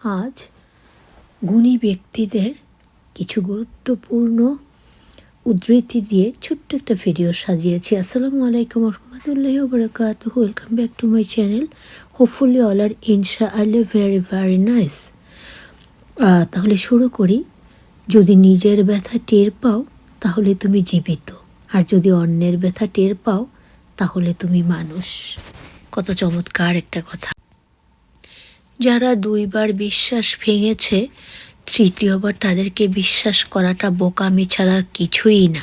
আজ গুণী ব্যক্তিদের কিছু গুরুত্বপূর্ণ উদ্ধৃতি দিয়ে ছোট্ট একটা ভিডিও সাজিয়েছি। আসসালামু আলাইকুম রহমতুল্লাহ বরকাত welcome back to my channel hopefully all are ইনশা আল্লাহ ভেরি ভেরি নাইস তাহলে শুরু করি। যদি নিজের ব্যথা টের পাও, তাহলে তুমি জীবিত। আর যদি অন্যের ব্যথা টের পাও, তাহলে তুমি মানুষ। কত চমৎকার একটা কথা। যারা দুইবার বিশ্বাস ভেঙেছে, তৃতীয়বার তাদেরকে বিশ্বাস করাটা বোকামি ছাড়ার কিছুই না।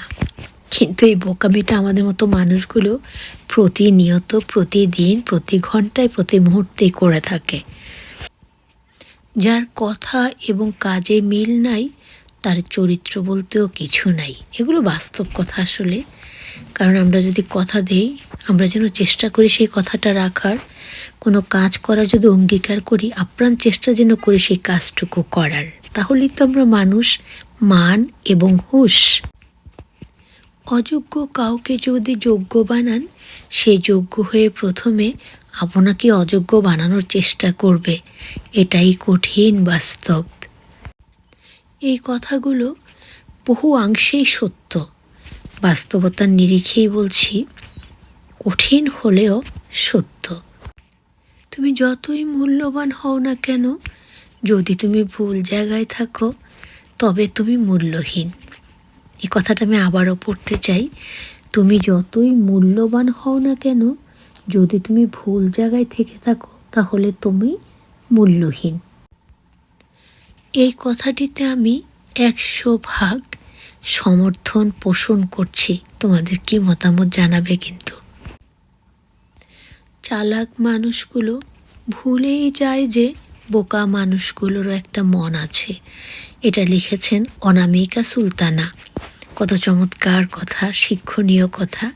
কিন্তু এই বোকামিটা আমাদের মতো মানুষগুলো প্রতিনিয়ত, প্রতিদিন, প্রতি ঘন্টায়, প্রতি মুহূর্তেই করে থাকে। যার কথা এবং কাজে মিল নাই, তার চরিত্র বলতেও কিছু নাই। এগুলো বাস্তব কথা আসলে। কারণ আমরা যদি কথা দেই, আমরা যেন চেষ্টা করি সেই কথাটা রাখার, কোনো কাজ করার যদি অঙ্গীকার করি, আপ্রাণ চেষ্টা যেন করি সেই কাজটুকু করার। তাহলেই তো আমরা মানুষ মান এবং হুশ। অযোগ্য কাউকে যদি যোগ্য বানান, সে যোগ্য হয়ে প্রথমে আপনাকে অযোগ্য বানানোর চেষ্টা করবে। এটাই কঠিন বাস্তব। এই কথাগুলো বহু অংশেই সত্য। বাস্তবতার নিরিখেই বলছি, কঠিন হলেও সত্য। তুমি যতই মূল্যবান হও না কেন, যদি তুমি ভুল জায়গায় থাকো, তবে তুমি মূল্যহীন। এই কথাটা আমি আবারও পড়তে চাই, তুমি যতই মূল্যবান হও না কেন, যদি তুমি ভুল জায়গায় থেকে থাকো, তাহলে তুমি মূল্যহীন। এই কথাটিতে আমি একশো ভাগ সমর্থন পোষণ করছি। তোমাদের কি মতামত জানাবে কিন্তু? চালাক মানুষগুলো ভুলেই যায় যে বোকা মানুষগুলোরও একটা মন আছে। এটা লিখেছেন অনামিকা সুলতানা। কত চমৎকার কথা, শিক্ষণীয় কথা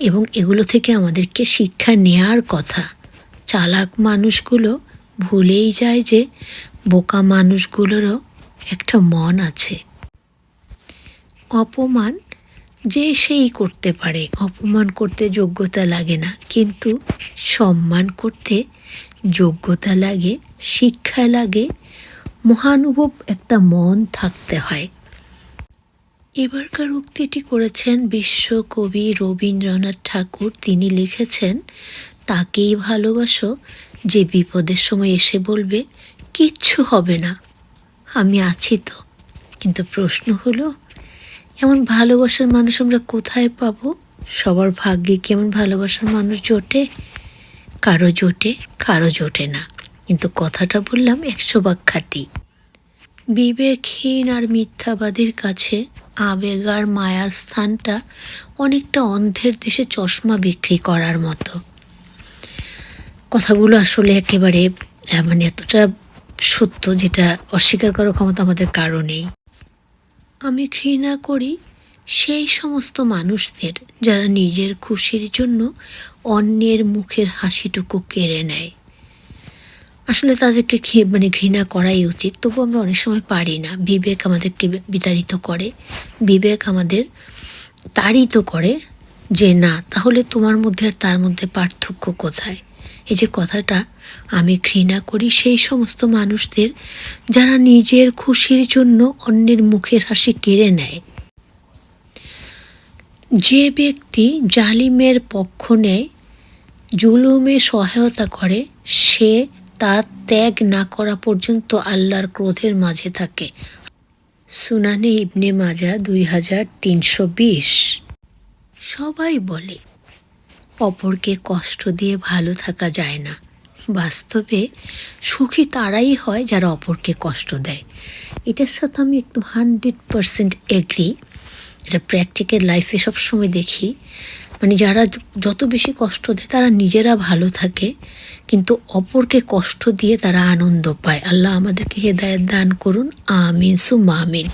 এবং এগুলো থেকে আমাদেরকে শিক্ষা নেয়ার কথা। চালাক মানুষগুলো ভুলেই যায় যে বোকা মানুষগুলোরও একটা মন আছে। অপমান যে সেই করতে পারে। অপমান করতে যোগ্যতা লাগে না, কিন্তু সম্মান করতে যোগ্যতা লাগে, শিক্ষা লাগে, মহানুভব একটা মন থাকতে হয়। এবারকার উক্তিটি করেছেন বিশ্বকবি রবীন্দ্রনাথ ঠাকুর। তিনি লিখেছেন, তাকেই ভালোবাসো, যে বিপদের সময় এসে বলবে, কিচ্ছু হবে না। আমি আছি তো। কিন্তু প্রশ্ন হলো এমন ভালোবাসার মানুষ আমরা কোথায় পাবো? সবার ভাগ্যে কেমন ভালোবাসার মানুষ জোটে? কারও জোটে কারও জোটে না। কিন্তু কথাটা বললাম একশো খাটি। বিবেকহীন আর মিথ্যাবাদীর কাছে আবেগ আর মায়ার স্থানটা অনেকটা অন্ধের দেশে চশমা বিক্রি করার মতো। কথাগুলো আসলে একেবারে মানে এতটা সত্য যেটা অস্বীকার করার ক্ষমতা আমাদের কারণেই আমি ঘৃণা করি সেই সমস্ত মানুষদের যারা নিজের খুশির জন্য অন্যের মুখের হাসিটুকু কেড়ে নেয়। আসলে তাদেরকে মানে ঘৃণা করাই উচিত। তবু আমরা অনেক সময় পারি না। বিবেক আমাদেরকে বিতাড়িত করে। বিবেক আমাদের তাড়িত করে যে, না, তাহলে তোমার মধ্যে আর তার মধ্যে পার্থক্য কোথায়? এই যে কথাটা আমি ঘৃণা করি সেই সমস্ত মানুষদের যারা নিজের খুশির জন্য অন্যের মুখের হাসি কেড়ে নেয়। যে ব্যক্তি জালিমের পক্ষ নেয়, জুলুমে সহায়তা করে, সে তা ত্যাগ না করা পর্যন্ত আল্লাহর ক্রোধের মাঝে থাকে। সুনানে ইবনে মাজা দুই হাজার তিনশো বিশ। সবাই বলে অপরকে কষ্ট দিয়ে ভালো থাকা যায় না। বাস্তবে সুখী তারাই হয় যারা অপরকে কষ্ট দেয়। এটার সাথে আমি একদম হান্ড্রেড পারসেন্ট এগ্রি। এটা প্র্যাকটিক্যাল লাইফে সবসময় দেখি। মানে যারা যত বেশি কষ্ট দেয়, তারা নিজেরা ভালো থাকে, কিন্তু অপরকে কষ্ট দিয়ে তারা আনন্দ পায়। আল্লাহ আমাদেরকে হেদায়ত দান করুন। আমিন সুমামিন